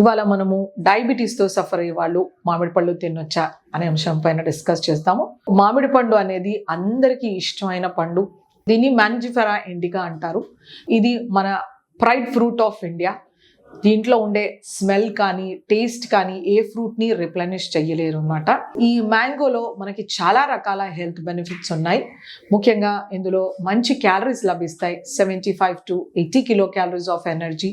ఇవాళ మనము డయాబెటీస్తో సఫర్ అయ్యే వాళ్ళు మామిడి పళ్ళు తినొచ్చా అనే అంశం పైన డిస్కస్ చేస్తాము. మామిడి పండు అనేది అందరికీ ఇష్టమైన పండు. దీన్ని మ్యాన్జిఫెరా ఇండికా అంటారు. ఇది మన ప్రైడ్ ఫ్రూట్ ఆఫ్ ఇండియా దీంట్లో ఉండే స్మెల్ కానీ టేస్ట్ కానీ ఏ ఫ్రూట్ని రిప్లెనిష్ చేయలేరు అనమాట ఈ మ్యాంగోలో మనకి చాలా రకాల హెల్త్ బెనిఫిట్స్ ఉన్నాయి. ముఖ్యంగా ఇందులో మంచి క్యాలరీస్ లభిస్తాయి. Seventy five to eighty kilo calories of energy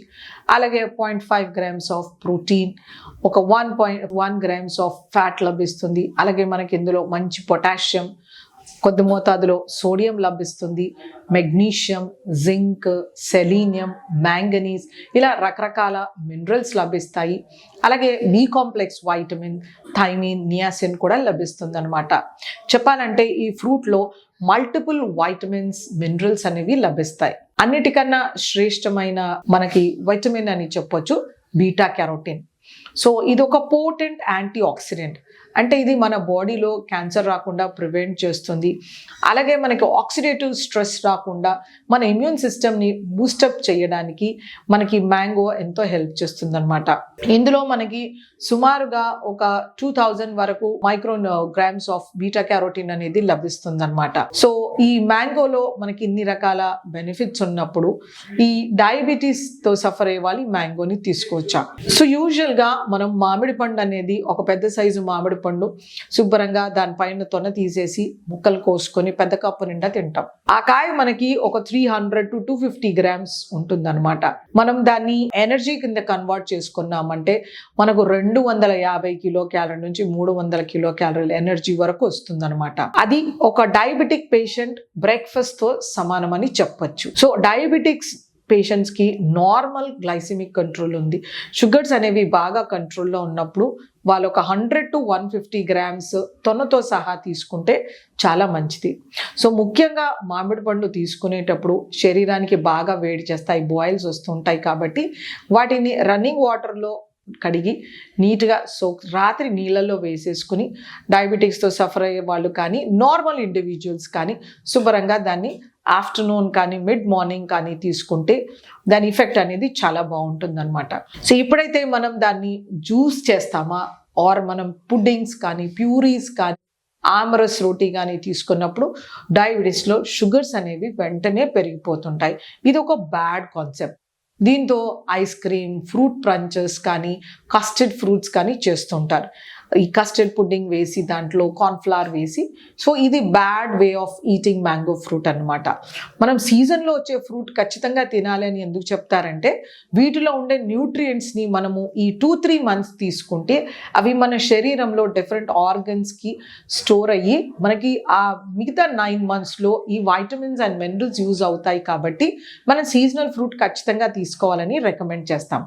అలాగే point five grams of protein ఒక one point one grams of fat లభిస్తుంది. అలాగే మనకి ఇందులో మంచి పొటాషియం కొద్ది మోతాదులో సోడియం లభిస్తుంది. మెగ్నీషియం జింక్ సెలీనియం మ్యాంగనీస్ ఇలా రకరకాల మినరల్స్ లభిస్తాయి. అలాగే B complex vitamin thiamine niacin కూడా లభిస్తుంది అనమాట చెప్పాలంటే ఈ ఫ్రూట్లో మల్టిపుల్ వైటమిన్స్ మినరల్స్ అనేవి లభిస్తాయి. అన్నిటికన్నా శ్రేష్టమైన మనకి వైటమిన్ అని చెప్పొచ్చు బీటా క్యారోటిన్. సో ఇది ఒక పోటెంట్ యాంటీ ఆక్సిడెంట్ అంటే ఇది మన బాడీలో క్యాన్సర్ రాకుండా ప్రివెంట్ చేస్తుంది. అలాగే మనకి ఆక్సిడేటివ్ స్ట్రెస్ రాకుండా మన ఇమ్యూన్ సిస్టమ్ని బూస్టప్ చేయడానికి మనకి మ్యాంగో ఎంతో హెల్ప్ చేస్తుందన్నమాట. ఇందులో మనకి సుమారుగా ఒక టూ థౌజండ్ వరకు micro grams of beta carotene అనేది లభిస్తుంది అనమాట సో ఈ మ్యాంగోలో మనకి ఇన్ని రకాల బెనిఫిట్స్ ఉన్నప్పుడు ఈ డయాబెటీస్తో సఫర్ అయ్యే వాళ్ళు ఈ మ్యాంగోని తీసుకోవచ్చా? సో యూజువల్గా మనం మామిడి పండు అనేది ఒక పెద్ద సైజు మామిడి పండు శుభ్రంగా దానిపైన తొన తీసేసి ముక్కలు కోసుకొని పెద్ద కప్పు నిండా తింటాం. ఆ కాయ మనకి ఒక three hundred to two fifty grams ఉంటుందన్నమాట. మనం దాన్ని ఎనర్జీ కింద కన్వర్ట్ చేసుకున్నామంటే మనకు రెండు వందల యాభై కిలో క్యాలరీ నుంచి మూడు వందల కిలో క్యాలరీల ఎనర్జీ వరకు వస్తుందన్నమాట. అది ఒక డయాబెటిక్ పేషెంట్ బ్రేక్ఫాస్ట్తో సమానమని చెప్పొచ్చు. సో డయాబెటిక్స్ పేషెంట్స్కి నార్మల్ గ్లైసిమిక్ కంట్రోల్ ఉంది. షుగర్స్ అనేవి బాగా కంట్రోల్లో ఉన్నప్పుడు వాళ్ళు ఒక hundred to one fifty grams తొనతో సహా తీసుకుంటే చాలా మంచిది. సో ముఖ్యంగా మామిడి పండు తీసుకునేటప్పుడు శరీరానికి బాగా వేడి చేస్తాయి బాయిల్స్ వస్తుంటాయి కాబట్టి వాటిని రన్నింగ్ వాటర్లో కడిగి నీట్గా సో రాత్రి నీళ్ళల్లో వేసేసుకుని డయాబెటిక్స్తో సఫర్ అయ్యే వాళ్ళు కానీ నార్మల్ ఇండివిజువల్స్ కానీ శుభ్రంగా దాన్ని ఆఫ్టర్నూన్ కానీ మిడ్ మార్నింగ్ కానీ తీసుకుంటే దాని ఇఫెక్ట్ అనేది చాలా బాగుంటుంది అనమాట సో ఎప్పుడైతే మనం దాన్ని జ్యూస్ చేస్తామా? ఆర్ మనం పుడ్డింగ్స్ కానీ ప్యూరీస్ కానీ ఆమరస్ రోటీ కానీ తీసుకున్నప్పుడు డయాబెటీస్లో షుగర్స్ అనేవి వెంటనే పెరిగిపోతుంటాయి. ఇది ఒక బ్యాడ్ కాన్సెప్ట్. దీంతో ఐస్ క్రీమ్ ఫ్రూట్ ప్రంచెస్ కానీ కస్టర్డ్ ఫ్రూట్స్ కానీ చేస్తుంటారు. ఈ కస్టర్డ్ పుడ్డింగ్ వేసి దాంట్లో కార్న్ఫ్లవర్ వేసి. సో ఇది bad way of eating mango fruit అన్నమాట. మనం సీజన్లో వచ్చే ఫ్రూట్ ఖచ్చితంగా తినాలి అని ఎందుకు చెప్తారంటే వీటిలో ఉండే న్యూట్రియంట్స్ని మనము ఈ టూ త్రీ మంత్స్ తీసుకుంటే అవి మన శరీరంలో డిఫరెంట్ ఆర్గన్స్కి స్టోర్ అయ్యి మనకి ఆ మిగతా నైన్ మంత్స్లో ఈ వైటమిన్స్ అండ్ మినరల్స్ యూజ్ అవుతాయి కాబట్టి మనం సీజనల్ ఫ్రూట్ ఖచ్చితంగా తీసుకోవాలని రికమెండ్ చేస్తాం.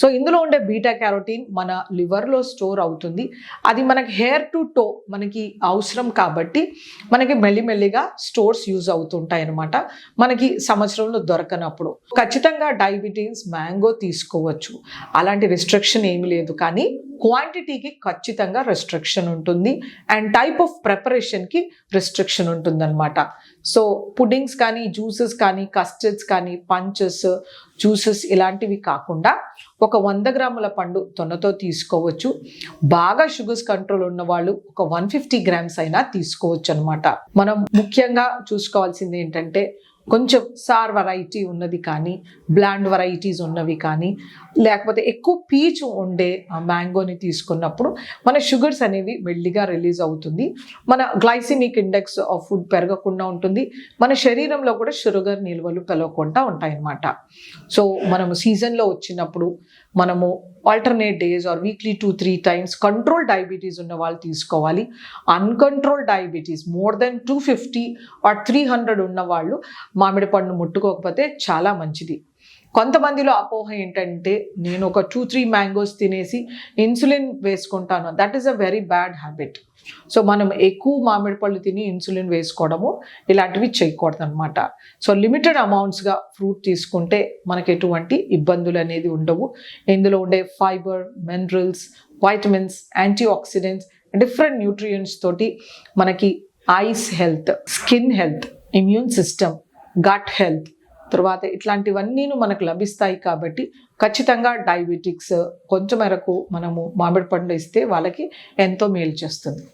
సో ఇందులో ఉండే బీటా క్యారోటీన్ మన లివర్లో స్టోర్ అవుతుంది. అది మనకి హెయిర్ టు టో మనకి అవసరం కాబట్టి మనకి మెల్లిమెల్లిగా స్టోర్స్ యూజ్ అవుతుంటాయి అనమాట మనకి సంవత్సరంలో దొరకనప్పుడు. ఖచ్చితంగా డయాబెటీస్ మ్యాంగో తీసుకోవచ్చు. అలాంటి రిస్ట్రిక్షన్ ఏమీ లేదు. కానీ క్వాంటిటీకి ఖచ్చితంగా రెస్ట్రిక్షన్ ఉంటుంది అండ్ టైప్ ఆఫ్ ప్రిపరేషన్కి రెస్ట్రిక్షన్ ఉంటుందన్నమాట. సో పుడ్డింగ్స్ కానీ జ్యూసెస్ కానీ కస్టర్డ్స్ కానీ పంచెస్ జ్యూసెస్ ఇలాంటివి కాకుండా ఒక వంద గ్రాముల పండు తొనతో తీసుకోవచ్చు. బాగా షుగర్స్ కంట్రోల్ ఉన్న వాళ్ళు ఒక వన్ ఫిఫ్టీ గ్రామ్స్ అయినా తీసుకోవచ్చు అనమాట మనం ముఖ్యంగా చూసుకోవాల్సింది ఏంటంటే కొంచెం సార్ వెరైటీ ఉన్నది కానీ బ్లాండ్ వెరైటీస్ ఉన్నవి కానీ లేకపోతే ఎక్కువ పీచు ఉండే మ్యాంగోని తీసుకున్నప్పుడు మన షుగర్స్ అనేవి మెల్లిగా రిలీజ్ అవుతుంది. మన గ్లైసిమిక్ ఇండెక్స్ ఆఫ్ ఫుడ్ పెరగకుండా ఉంటుంది. మన శరీరంలో కూడా షుగర్ నిల్వలు పెరగకుండా ఉంటాయన్నమాట. సో మనము సీజన్లో వచ్చినప్పుడు మనము alternate days or weekly two three times control diabetes ఉన్న వాళ్ళు తీసుకోవాలి. Uncontrolled diabetes more than two fifty or three hundred ఉన్న వాళ్ళు మామిడి పండు ముట్టుకోకపోతే చాలా మంచిది. కొంతమందిలో అపోహ ఏంటంటే నేను ఒక టూ త్రీ మ్యాంగోస్ తినేసి ఇన్సులిన్ వేసుకుంటాను. That is a very bad habit so మనం ఎక్కువ మామిడి పళ్ళు తిని ఇన్సులిన్ వేసుకోవడము ఇలాంటివి చేయకూడదు అనమాట సో లిమిటెడ్ అమౌంట్స్గా ఫ్రూట్ తీసుకుంటే మనకి ఎటువంటి ఇబ్బందులు అనేది ఉండవు. ఇందులో ఉండే fibre minerals vitamins antioxidants different nutrients తోటి మనకి eyes health skin health immune system gut health తర్వాత ఇట్లాంటివన్నీను మనకు లభిస్తాయి కాబట్టి ఖచ్చితంగా డయాబెటిక్స్ కొంచెం మేరకు మనము మామిడి పండు ఇస్తే వాళ్ళకి ఎంతో మేలు చేస్తుంది.